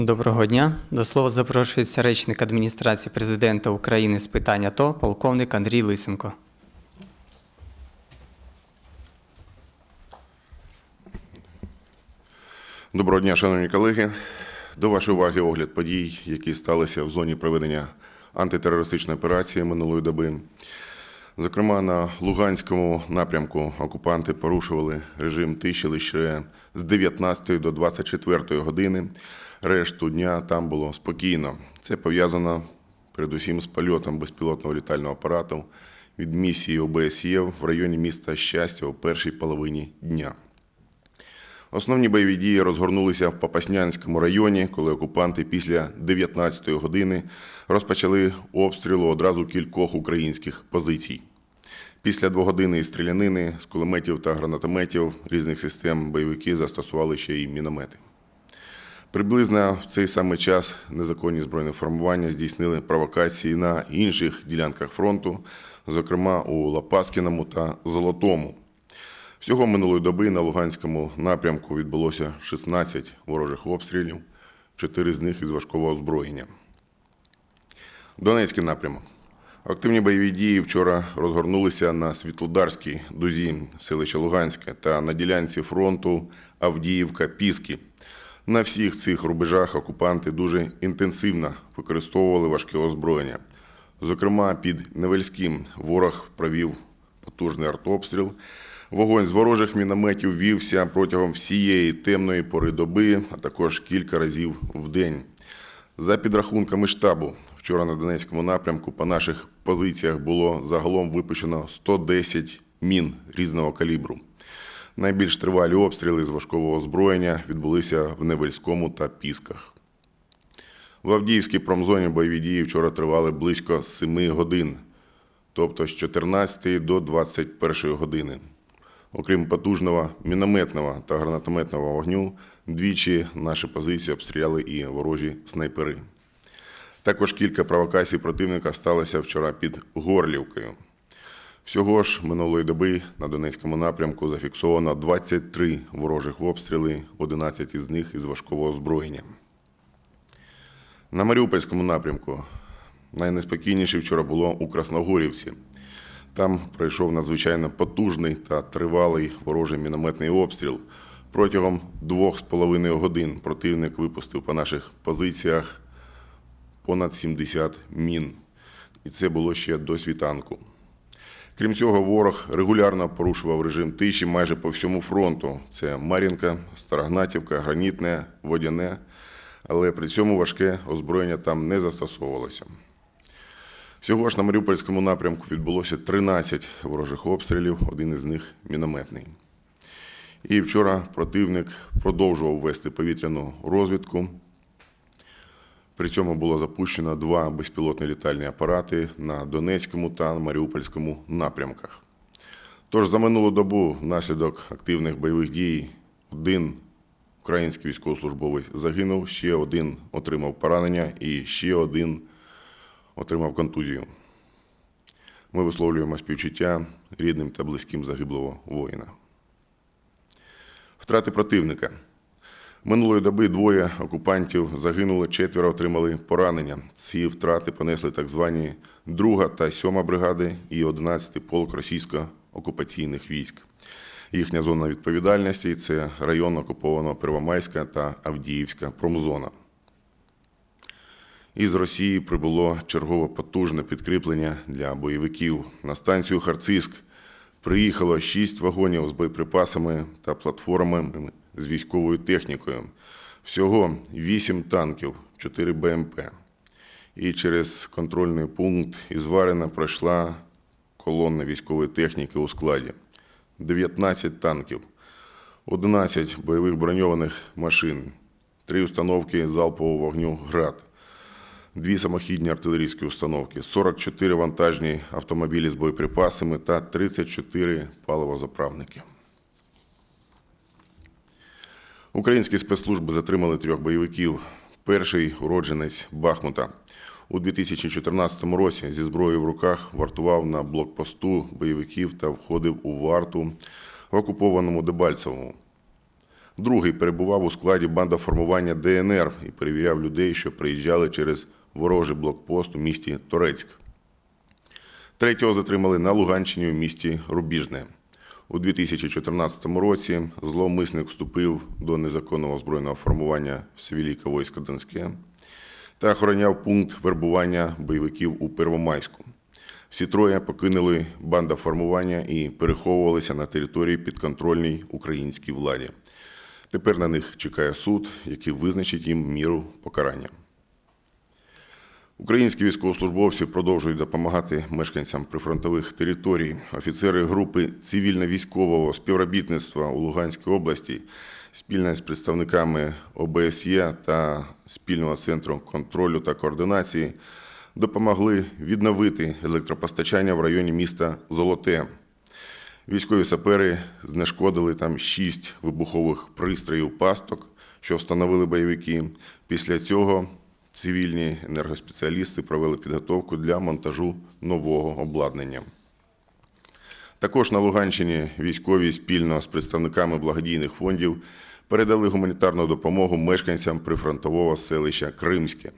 Доброго дня. До слова запрошується речник адміністрації президента України з питань АТО, полковник Андрій Лисенко. Доброго дня, шановні колеги. До вашої уваги огляд подій, які сталися в зоні проведення антитерористичної операції минулої доби. Зокрема, на Луганському напрямку окупанти порушували режим тиші лише з 19 до 24 години. Решту дня там було спокійно. Це пов'язано передусім з польотом безпілотного літального апарату від місії ОБСЄ в районі міста Щастя у першій половині дня. Основні бойові дії розгорнулися в Попаснянському районі, коли окупанти після 19-ї години розпочали обстрілу одразу кількох українських позицій. Після двогодинної стрілянини з кулеметів та гранатометів різних систем бойовики застосували ще й міномети. Приблизно в цей самий час незаконні збройні формування здійснили провокації на інших ділянках фронту, зокрема у Лопаскіному та Золотому. Всього минулої доби на Луганському напрямку відбулося 16 ворожих обстрілів, 4 з них із важкого озброєння. Донецький напрямок. Активні бойові дії вчора розгорнулися на Світлодарській дузі селища Луганське та на ділянці фронту Авдіївка-Піски. На всіх цих рубежах окупанти дуже інтенсивно використовували важке озброєння. Зокрема, під Невельським ворог провів потужний артобстріл. Вогонь з ворожих мінометів вівся протягом всієї темної пори доби, а також кілька разів в день. За підрахунками штабу, вчора на Донецькому напрямку по наших позиціях було загалом випущено 110 мін різного калібру. Найбільш тривалі обстріли з важкого озброєння відбулися в Невельському та Пісках. В Авдіївській промзоні бойові дії вчора тривали близько 7 годин, тобто з 14 до 21 години. Окрім потужного мінометного та гранатометного вогню, двічі наші позиції обстріляли і ворожі снайпери. Також кілька провокацій противника сталося вчора під Горлівкою. Всього ж минулої доби на Донецькому напрямку зафіксовано 23 ворожих обстріли, 11 із них із важкого озброєння. На Маріупольському напрямку найнеспокійніше вчора було у Красногорівці. Там пройшов надзвичайно потужний та тривалий ворожий мінометний обстріл. Протягом двох з половиною годин противник випустив по наших позиціях понад 70 мін. І це було ще до світанку. Крім цього, ворог регулярно порушував режим тиші майже по всьому фронту. Це Мар'їнка, Старогнатівка, Гранітне, Водяне, але при цьому важке озброєння там не застосовувалося. Всього ж на Маріупольському напрямку відбулося 13 ворожих обстрілів, один із них мінометний. І вчора противник продовжував вести повітряну розвідку. При цьому було запущено два безпілотні літальні апарати на Донецькому та Маріупольському напрямках. Тож за минулу добу внаслідок активних бойових дій один український військовослужбовець загинув, ще один отримав поранення і ще один отримав контузію. Ми висловлюємо співчуття рідним та близьким загиблого воїна. Втрати противника. Минулої доби двоє окупантів загинули, четверо отримали поранення. Ці втрати понесли так звані 2 та 7 бригади і 11 полк російсько-окупаційних військ. Їхня зона відповідальності це район окупованого Первомайська та Авдіївська промзона. Із Росії прибуло чергове потужне підкріплення для бойовиків. На станцію Харциск приїхало шість вагонів з боєприпасами та платформами з військовою технікою. Всього вісім танків, чотири БМП. І через контрольний пункт із Варина пройшла колона військової техніки у складі. 19 танків, 11 бойових броньованих машин, три установки залпового вогню «Град», дві самохідні артилерійські установки, 44 вантажні автомобілі з боєприпасами та 34 паливозаправники. Українські спецслужби затримали трьох бойовиків. Перший уродженець Бахмута. У 2014 році зі зброєю в руках вартував на блокпосту бойовиків та входив у варту в окупованому Дебальцевому. Другий перебував у складі бандоформування ДНР і перевіряв людей, що приїжджали через ворожий блокпост у місті Торецьк. Третього затримали на Луганщині у місті Рубіжне. У 2014 році зловмисник вступив до незаконного збройного формування Всевелике військо Донське та охороняв пункт вербування бойовиків у Первомайську. Всі троє покинули бандоформування і переховувалися на території підконтрольній українській владі. Тепер на них чекає суд, який визначить їм міру покарання. Українські військовослужбовці продовжують допомагати мешканцям прифронтових територій. Офіцери групи цивільно-військового співробітництва у Луганській області спільно з представниками ОБСЄ та спільного центру контролю та координації допомогли відновити електропостачання в районі міста Золоте. Військові сапери знешкодили там шість вибухових пристроїв пасток, що встановили бойовики. Після цього цивільні енергоспеціалісти провели підготовку для монтажу нового обладнання. Також на Луганщині військові спільно з представниками благодійних фондів передали гуманітарну допомогу мешканцям прифронтового селища Кримське.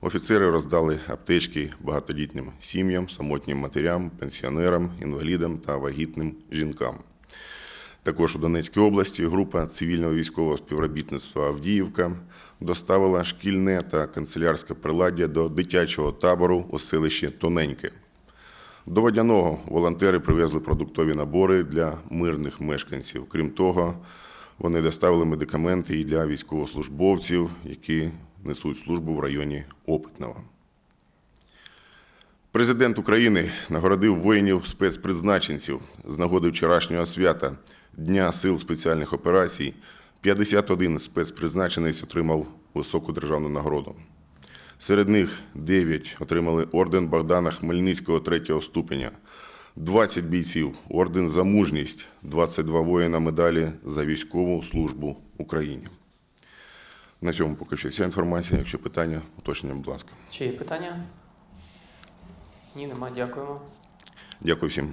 Офіцери роздали аптечки багатодітним сім'ям, самотнім матерям, пенсіонерам, інвалідам та вагітним жінкам. Також у Донецькій області група цивільного військового співробітництва Авдіївка доставила шкільне та канцелярське приладдя до дитячого табору у селищі Тоненьке. До Водяного волонтери привезли продуктові набори для мирних мешканців. Крім того, вони доставили медикаменти і для військовослужбовців, які несуть службу в районі Опитного. Президент України нагородив воїнів спецпризначенців з нагоди вчорашнього свята Дня сил спеціальних операцій. 51 спецпризначенець отримав високу державну нагороду. Серед них 9 отримали орден Богдана Хмельницького третього ступеня, 20 бійців орден за мужність, 22 воїна медалі за військову службу Україні. На цьому поки що вся інформація. Якщо питання, уточнення, будь ласка. Чи є питання? Ні, нема. Дякуємо. Дякую всім.